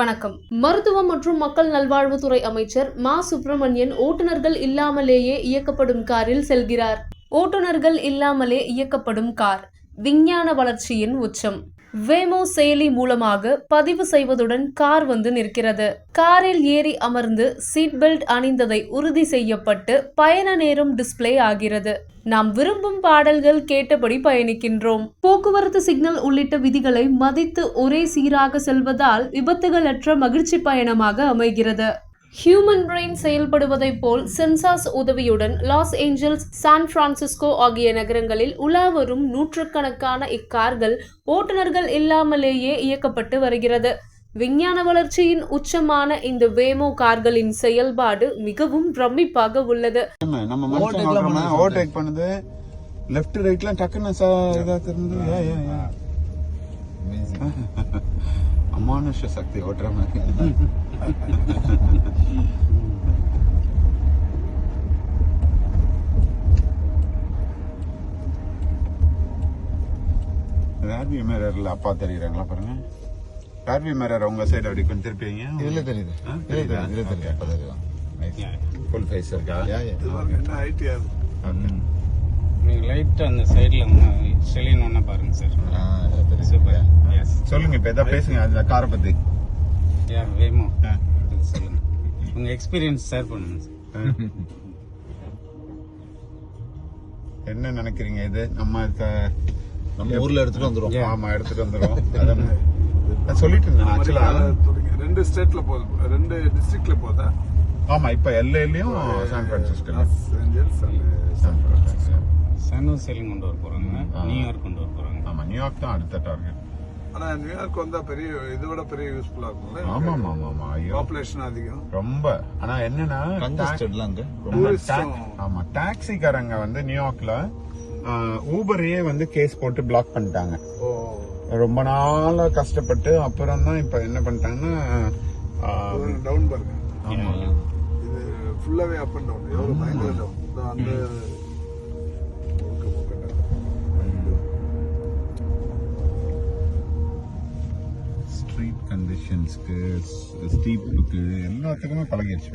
வணக்கம். மருத்துவம் மற்றும் மக்கள் நல்வாழ்வுத்துறை அமைச்சர் மா. சுப்பிரமணியன் ஓட்டுநர்கள் இல்லாமலேயே இயக்கப்படும் காரில் செல்கிறார். ஓட்டுநர்கள் இல்லாமலே இயக்கப்படும் கார். விஞ்ஞான வளர்ச்சியின் உச்சம். வேமோ செயலி மூலமாக பதிவு செய்வதுடன் கார் வந்து நிற்கிறது. காரில் ஏறி அமர்ந்து சீட் பெல்ட் அணிந்ததை உறுதி செய்யப்பட்டு பயண நேரம் டிஸ்ப்ளே ஆகிறது. நாம் விரும்பும் பாடல்கள் கேட்டபடி பயணிக்கின்றோம். போக்குவரத்து சிக்னல் உள்ளிட்ட விதிகளை மதித்து ஒரே சீராக செல்வதால் விபத்துகளற்ற மகிழ்ச்சி பயணமாக அமைகிறது. ஹியூமன் பிரெயின் செயல்படுவதைப் போல் சென்சார்ஸ் உதவியுடன் லாஸ் ஏஞ்சல்ஸ் சான் பிரான்சிஸ்கோ ஆகிய நகரங்களில் உலா வரும் நூற்றுக்கணக்கான இக்கார்கள் ஓட்டுநர்கள் இல்லாமலேயே இயக்கப்பட்டு வருகிறது. விஞ்ஞான வளர்ச்சியின் உச்சமான இந்த வேமோ கார்களின் செயல்பாடு மிகவும் பிரமிப்பாக உள்ளது. பண்ணுது. லெஃப்ட் ரைட்லாம் டக்குன்னு அமானுஷ சக்தி ஓட்டுற மாதிரி ரேர்வி மிரர்ல அப்பா தெரியுறாங்களா பாருங்க. ரேர்வி மிரர் உங்க சைடு அப்படி கொஞ்சம் திருப்பிங்க. இதுல தெரியுது. இதுல தெரியுதா? இதுல தெரியுது. அப்ப தெரியும் ஃபுல் ஃபேஸ் இருக்கா? யா, யா. Okay. நீங்க லைட்டா அந்த சைடுல செலின் ஒண்ணா பாருங்க சார் சொல்லுங்க இப்ப எதாவது பேசுங்க அந்த காரை பத்தி. யா வேமோ சொல்லுங்க. உங்க எக்ஸ்பீரியன்ஸ் ஷேர் பண்ணுங்க சார் என்ன நினைக்கிறீங்க இது? நம்ம நம்ம ஊர்ல எடுத்துட்டு வந்துரும் ஆமா எடுத்துட்டு வந்துரும் அதான் நான் சொல்லிட்டு இருந்தேன் ஆக்சுவலா ரெண்டு ஸ்டேட்ல போகுது ரெண்டு டிஸ்ட்ரிக்ட்ல போதா? ஆமா இப்ப எல்ஏலயும் San Francisco Los Angeles and San Francisco சனு செலின் கொண்டு வர போறாங்க நியூயார்க் கொண்டு வர போறாங்க. ஆமா நியூயார்க் தான் அடுத்த டார்கெட் ஆனா நியூயார்க் வந்தா பெரிய இதை விட பெரிய யூஸ்ஃபுல்லா இருக்கும்ல ஆமா ஆமா ஆமா ஆமா ஐயோ. பாப்புலேஷன் அதிகம். ரொம்ப. ஆனா என்னன்னா கன்ஜஸ்டட்ல அங்க. ரொம்ப. ஆமா டாக்ஸிக்காரங்க வந்து நியூயார்க்ல ஊபரையே வந்து கேஸ் போட்டு பிளாக் பண்ணிட்டாங்க. ஓ. ரொம்ப நாளா கஷ்டப்பட்டு அப்புறம் தான் இப்ப என்ன பண்ணிட்டாங்கன்னா டவுன் பாருங்க ஆமா. இது ஃபுல்லாவே அப் அண்ட் டவுன் எவ்வளவு பயங்கர டவுன் அந்த கண்டிஷன்ஸ்க்கு ஸ்டீப்புக்கு எல்லாத்துக்குமே பழகிடுச்சு